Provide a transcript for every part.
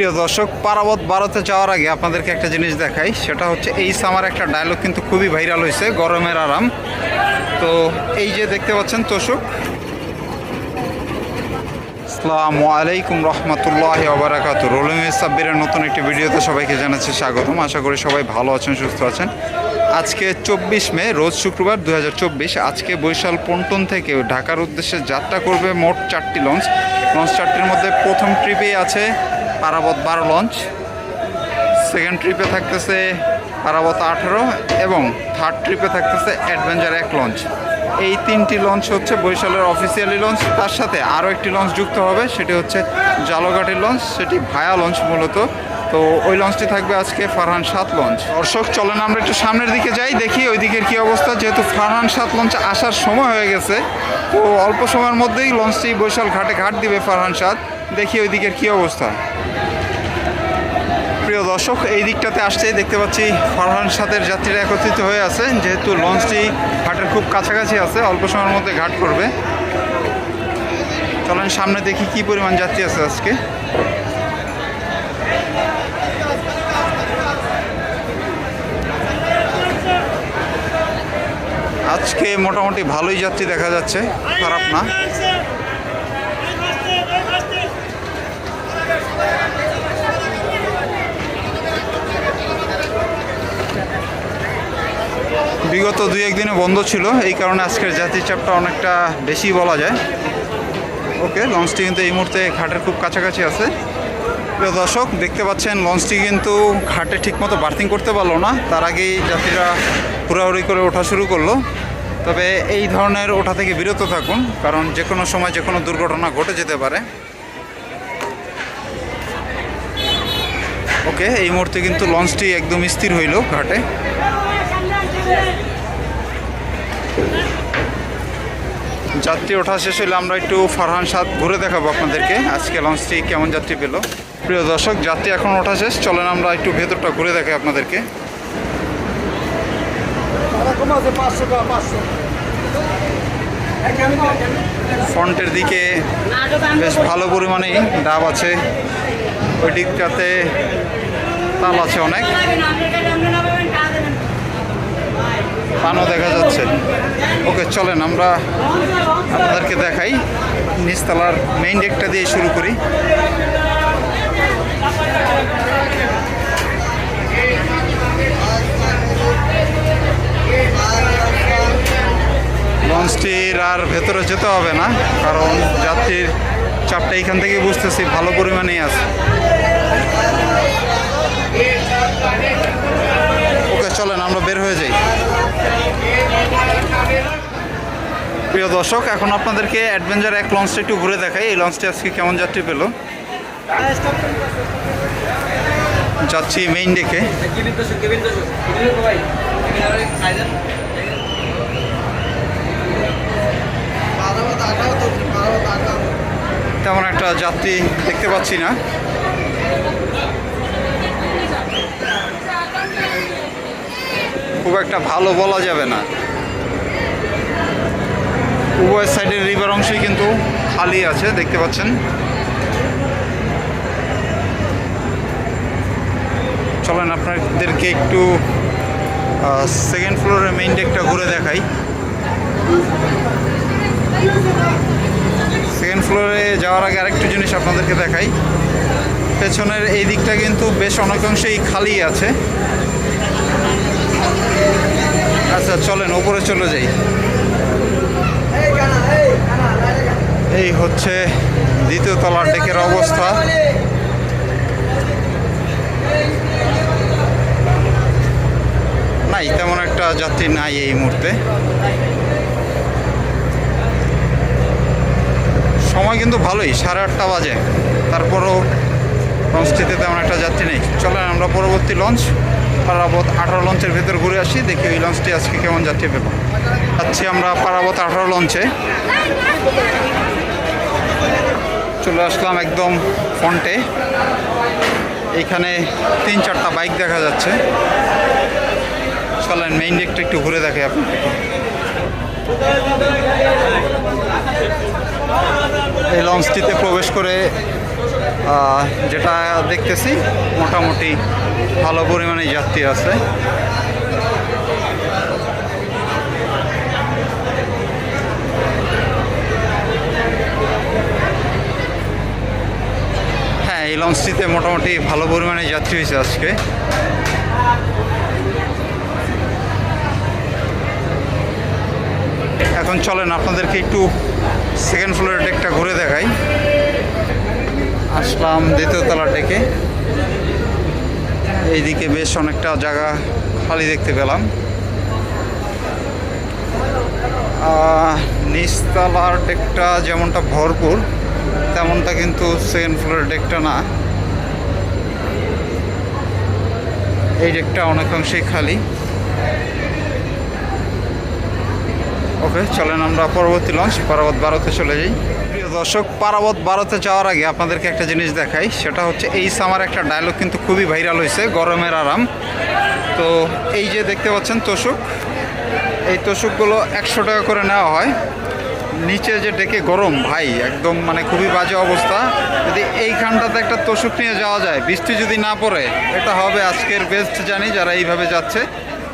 প্রিয় দর্শক, পারাবত ভারতে যাওয়ার আগে আপনাদেরকে একটা জিনিস দেখাই। সেটা হচ্ছে এই সামার একটা ডায়লগ কিন্তু খুবই ভাইরাল হয়েছে, গরমের আরাম। তো এই যে দেখতে পাচ্ছেন তোষক আসসালামু আলাইকুম রহমতুল্লাহ ওবরাকাত রোলিং সাব্বিরের নতুন একটি ভিডিওতে সবাইকে জানাচ্ছি স্বাগতম। আশা করি সবাই ভালো আছেন, সুস্থ আছেন। আজকে চব্বিশ মে, রোজ শুক্রবার দু হাজার চব্বিশ। আজকে বৈশাল পন্টন থেকে ঢাকার উদ্দেশ্যে যাত্রা করবে মোট চারটি লঞ্চ। লঞ্চ চারটির মধ্যে প্রথম ট্রিপে আছে পারাবত বারো লঞ্চ সেকেন্ড ট্রিপে থাকতেছে পারাবত আঠেরো এবং থার্ড ট্রিপে থাকতেছে অ্যাডভেঞ্চার এক লঞ্চ এই তিনটি লঞ্চ হচ্ছে বরিশালের অফিসিয়ালি লঞ্চ তার সাথে আরও একটি লঞ্চ যুক্ত হবে, সেটি হচ্ছে জালঘাটের লঞ্চ সেটি ভায়া লঞ্চ মূলত। তো ওই লঞ্চটি থাকবে আজকে ফারহান সাত লঞ্চ দর্শক, চলেন আমরা একটু সামনের দিকে যাই, দেখি ওই দিকের কী অবস্থা। যেহেতু ফারহান সাত লঞ্চ আসার সময় হয়ে গেছে, তো অল্প সময়ের মধ্যেই লঞ্চটি বৈশাল ঘাটে ঘাট দিবে ফারহান সাত। দেখি ওই দিকের কী অবস্থা। প্রিয় দর্শক, এই দিকটাতে আসতেই দেখতে পাচ্ছি ফারহান সাথের যাত্রীরা একত্রিত হয়ে আছে। যেহেতু লঞ্চটি ঘাটের খুব কাছাকাছি আছে, অল্প সময়ের মধ্যে ঘাট করবে। চলেন সামনে দেখি কি পরিমাণ যাত্রী আছে আজকে। আজকে মোটামুটি ভালোই যাত্রী দেখা যাচ্ছে, খারাপ না। বিগত দুই একদিনে বন্ধ ছিল, এই কারণে আজকের জাতির চাপটা অনেকটা বেশি বলা যায়। ওকে, লঞ্চটি কিন্তু এই মুহূর্তে ঘাটের খুব কাছাকাছি আছে। প্রিয় দর্শক, দেখতে পাচ্ছেন, লঞ্চটি কিন্তু ঘাটে ঠিকমতো বার্থিং করতে পারল না। তার আগেই যাত্রীরা হুড়াহুড়ি করে ওঠা শুরু করল। তবে এই ধরনের ওঠা থেকে বিরত থাকুন, কারণ যে কোনো সময় যে কোনো দুর্ঘটনা ঘটে যেতে পারে। ওকে, এই মুহূর্তে কিন্তু লঞ্চটি একদম স্থির হইল ঘাটে। যাত্রী ওঠা শেষ হলে আমরা একটু ফারহান সাদ ঘুরে দেখাবো আপনাদেরকে, আজকে লঞ্চটি কেমন যাত্রী পেল। প্রিয় দর্শক, যাত্রী এখন ওঠা শেষ। চলেন আমরা একটু ভেতরটা ঘুরে দেখাই আপনাদেরকে। ফ্রন্টের দিকে বেশ ভালো পরিমাণে ডাব আছে। ওই দিকটাতে তাল আছে অনেক। পানও দেখা যাচ্ছে। ওকে, চলেন আমরা আপনাদেরকে দেখাই। নিচতলার মেইন ডেকটা দিয়ে শুরু করি। লঞ্চটির আর ভেতরে যেতে হবে না, কারণ যাত্রীর চাপটা এখান থেকে বুঝতেছি, ভালো পরিমাণেই আছে। ওকে, চলেন, আমরা বের হয়ে যাই। প্রিয় দর্শক, এখন আপনাদেরকে অ্যাডভেঞ্চার এক লঞ্চটা একটু ঘুরে দেখাই। এই লঞ্চটি আজকে কেমন যাত্রী পেল? যাচ্ছি মেইন ডেকে তেমন একটা যাত্রী দেখতে পাচ্ছি না। খুব একটা ভালো বলা যাবে না। উভয় সাইডের রিভার অংশই কিন্তু খালি আছে, দেখতে পাচ্ছেন। চলেন আপনাদেরকে একটু সেকেন্ড ফ্লোরের মেইন ডেকটা ঘুরে দেখাই। সেকেন্ড ফ্লোরে যাওয়ার আগে আরেকটু জিনিস আপনাদেরকে দেখাই। পেছনের এই দিকটা কিন্তু বেশ অনেকাংশেই খালি আছে। আচ্ছা চলেন ওপরে চলে যাই। এই হচ্ছে দ্বিতীয় তলার ডেকের অবস্থা নাই তেমন একটা যাত্রী নাই এই মুহূর্তে। সময় কিন্তু ভালোই, সাড়ে আটটা বাজে। তারপরও লঞ্চটিতে তেমন একটা যাত্রী নেই। চলেন আমরা পরবর্তী লঞ্চ। পারাবত আঠারো লঞ্চের ভেতর ঘুরে আসি, দেখি ওই লঞ্চটি আজকে কেমন যাত্রী পেব যাচ্ছি আমরা পারাবত আঠারো লঞ্চে। চলে আসলাম একদম ফ্রন্টে এইখানে তিন চারটা বাইক দেখা যাচ্ছে। চলেন মেইন ডেকটা একটু ঘুরে দেখে এই লঞ্চটিতে প্রবেশ করে যেটা দেখতেছি, মোটামুটি ভালো পরিমাণে যাত্রী আছে। হ্যাঁ এই লঞ্চটিতে মোটামুটি ভালো পরিমাণে যাত্রী হয়েছে আজকে। এখন চলেন, আপনাদেরকে একটু সেকেন্ড ফ্লোরের ডেকটা ঘুরে দেখাই। আসলাম দ্বিতীয় তলার ডেকে এইদিকে বেশ অনেকটা জায়গা খালি দেখতে পেলাম। নিচতলার ডেকটা যেমনটা ভরপুর, তেমনটা কিন্তু সেকেন্ড ফ্লোরের ডেকটা না। এই ডেকটা অনেকাংশেই খালি। ওকে চলেন আমরা পরবর্তী লঞ্চ, পারাবত বারোতে চলে যাই। প্রিয় দর্শক, পারাবত বারোতে যাওয়ার আগে আপনাদেরকে একটা জিনিস দেখাই, সেটা হচ্ছে এই সামার একটা ডায়লগ কিন্তু খুবই ভাইরাল হয়েছে, গরমের আরাম। তো এই যে দেখতে পাচ্ছেন তোষক, এই তোষকগুলো একশো টাকা করে নেওয়া হয়। নিচে যে ডেকে গরম, ভাই, একদম মানে খুবই বাজে অবস্থা। যদি এইখানটাতে একটা তোষক নিয়ে যাওয়া যায়, বৃষ্টি যদি না পড়ে, এটা হবে আজকের বেস্ট জানি যারা এইভাবে যাচ্ছে।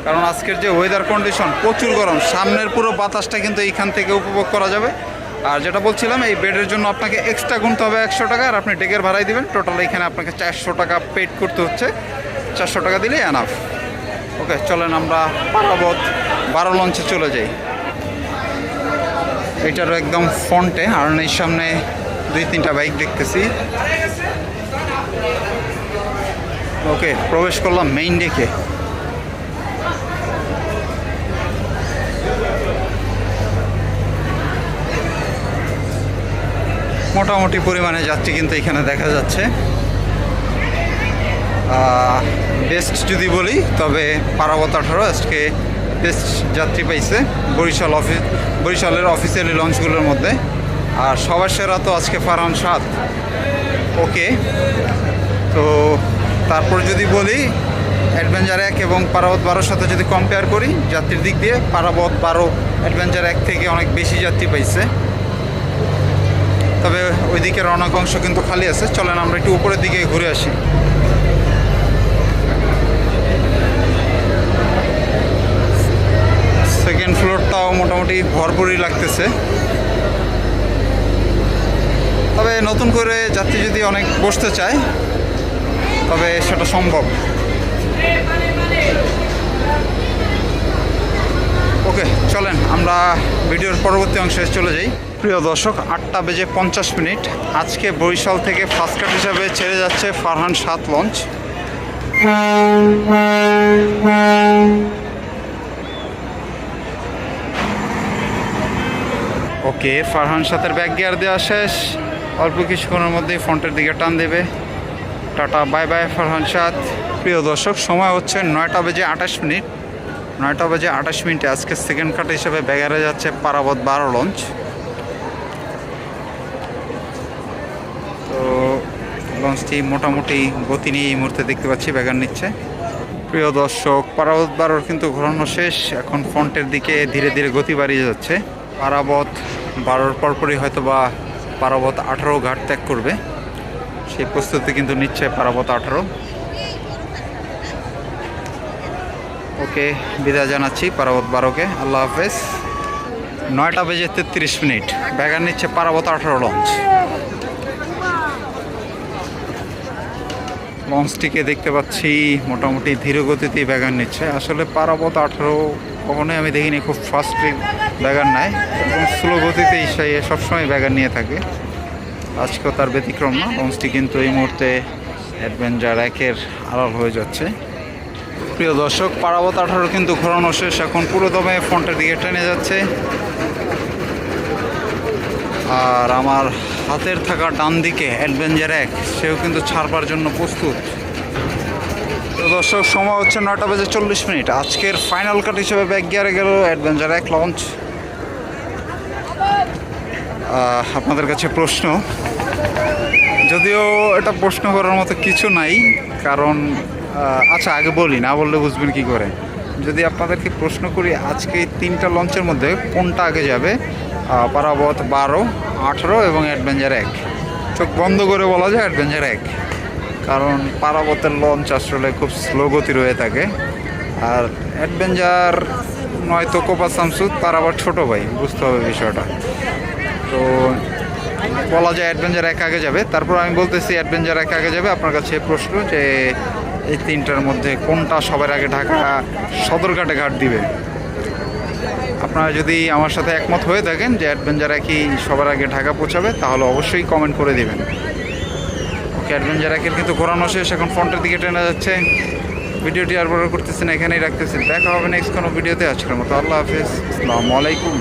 কারণ আজকের যে ওয়েদার কন্ডিশন প্রচুর গরম। সামনের পুরো বাতাসটা কিন্তু এইখান থেকে উপভোগ করা যাবে। আর যেটা বলছিলাম, এই বেডের জন্য আপনাকে এক্সট্রা গুনতে হবে একশো টাকা, আর আপনি ডেকের ভাড়াই দিবেন। টোটাল এখানে আপনাকে চারশো টাকা পেড করতে হচ্ছে। চারশো টাকা দিলেই অ্যানাফ ওকে চলেন আমরা পারাবত, বারো লঞ্চে চলে যাই। এটারও একদম ফ্রন্টে আর এই সামনে দুই তিনটা বাইক দেখতেছি। ওকে প্রবেশ করলাম মেইন ডেকে মোটামুটি পরিমাণে যাত্রী কিন্তু এখানে দেখা যাচ্ছে। বেস্ট যদি বলি, তবে পারাবত আঠারো আজকে বেস্ট যাত্রী পাইছে বরিশাল অফিস বরিশালের অফিসিয়ালি লঞ্চগুলোর মধ্যে। আর সবার সেরা তো আজকে ফারহান সাত ওকে। তো তারপর যদি বলি অ্যাডভেঞ্চার এক এবং পারাবত বারোর সাথে যদি কম্পেয়ার করি, যাত্রীর দিক দিয়ে পারাবত বারো অ্যাডভেঞ্চার এক থেকে অনেক বেশি যাত্রী পাইছে। তবে ওই দিকের অনেক অংশ কিন্তু খালি আছে। চলেন, আমরা একটু উপরের দিকে ঘুরে আসি। সেকেন্ড ফ্লোরটাও মোটামুটি ভরপুরই লাগতেছে। তবে নতুন করে যাত্রী যদি অনেক বসতে চায়, তবে সেটা সম্ভব। ওকে, চলেন, আমরা ভিডিওর পরবর্তী অংশে চলে যাই। প্রিয় দর্শক, আটটা বেজে পঞ্চাশ মিনিট। আজকে বরিশাল থেকে ফার্স্ট কাট হিসাবে ছেড়ে যাচ্ছে ফারহান সাত লঞ্চ ওকে, ফারহান সাথের ব্যাক গিয়ার দেওয়া শেষ। অল্প কিছুক্ষণের মধ্যেই ফ্রন্টের দিকে টান দেবে। টাটা বাই বাই ফারহান সাত। প্রিয় দর্শক, সময় হচ্ছে নয়টা বেজে আঠাশ মিনিট। নয়টা বাজে আঠাশ মিনিটে আজকে সেকেন্ড কাট হিসেবে ব্যাগারে যাচ্ছে পারাবত বারো লঞ্চ তো লঞ্চটি মোটামুটি গতি নিয়ে এই মুহূর্তে দেখতে পাচ্ছি ব্যাগার নিচ্ছে। প্রিয় দর্শক, পারাবত বারোর কিন্তু ঘোরানো শেষ। এখন ফ্রন্টের দিকে ধীরে ধীরে গতি বাড়িয়ে যাচ্ছে। পারাবত বারোর পরপরই হয়তো বা পারাবত আঠারো ঘাট ত্যাগ করবে। সেই প্রস্তুতি কিন্তু নিচ্ছে পারাবত আঠারো। ওকে, বিদায় জানাচ্ছি পারাবত বারোকে। আল্লাহ হাফেজ। নয়টা বেজে তেত্রিশ মিনিট। ব্যাগার নিচ্ছে পারাবত আঠারো লঞ্চ। লঞ্চটিকে দেখতে পাচ্ছি, মোটামুটি ধীর গতিতেই ব্যাগার নিচ্ছে। আসলে পারাবত আঠারো কখনোই আমি দেখিনি, খুব ফাস্ট ব্যাগার নেয়। এবং স্লো গতিতেই সে সবসময় ব্যাগার নিয়ে থাকে। আজকেও তার ব্যতিক্রম না। লঞ্চটি কিন্তু এই মুহূর্তে অ্যাডভেঞ্চার একের আড়াল হয়ে যাচ্ছে। প্রিয় দর্শক, পারাবত আঠারো কিন্তু ঘোরানো শেষ। এখন পুরো দমে ফ্রন্টের দিকে টেনে যাচ্ছে। আর আমার হাতের থাকা ডান দিকে অ্যাডভেঞ্চার এক, সেও কিন্তু ছাড়বার জন্য প্রস্তুত। দর্শক, সময় হচ্ছে নয়টা বেজে চল্লিশ মিনিট। আজকের ফাইনাল কাট হিসেবে ব্যাক গিয়ারে গেল অ্যাডভেঞ্চার এক লঞ্চ। আপনাদের কাছে প্রশ্ন। যদিও এটা প্রশ্ন করার মতো কিছু নাই, কারণ আচ্ছা আগে বলি, না বললে বুঝবেন কি করে? যদি আপনাদেরকে প্রশ্ন করি, আজকে তিনটা লঞ্চের মধ্যে কোনটা আগে যাবে? পারাবত বারো, আঠেরো এবং অ্যাডভেঞ্চার এক। চোখ বন্ধ করে বলা যায় অ্যাডভেঞ্চার এক। কারণ পারাবতের লঞ্চ আসলে খুব স্লো গতির হয়ে থাকে। আর অ্যাডভেঞ্চার নয়তো কোপা শামসুদ তার আবার ছোট ভাই, বুঝতে হবে বিষয়টা। তো বলা যায় অ্যাডভেঞ্চার এক আগে যাবে। তারপর আমি বলতেছি, অ্যাডভেঞ্চার এক আগে যাবে। আপনার কাছে প্রশ্ন যে এই তিনটার মধ্যে কোনটা সবার আগে ঢাকা সদরঘাটে ঘাট দিবে? আপনারা যদি আমার সাথে একমত হয়ে থাকেন যে অ্যাডভেঞ্চার একই সবার আগে ঢাকা পৌঁছাবে, তাহলে অবশ্যই কমেন্ট করে দিবেন। ওকে অ্যাডভেঞ্চার একের কিন্তু ঘোরানো শেষ, এখন ফ্রন্টের দিকে টেনে যাচ্ছে। ভিডিওটি আর বড় করতেছেন এখানেই রাখতেছেন দেখা হবে নেক্সট কোনো ভিডিওতে আজকের মতো। আল্লাহ হাফেজ। আসসালামু আলাইকুম।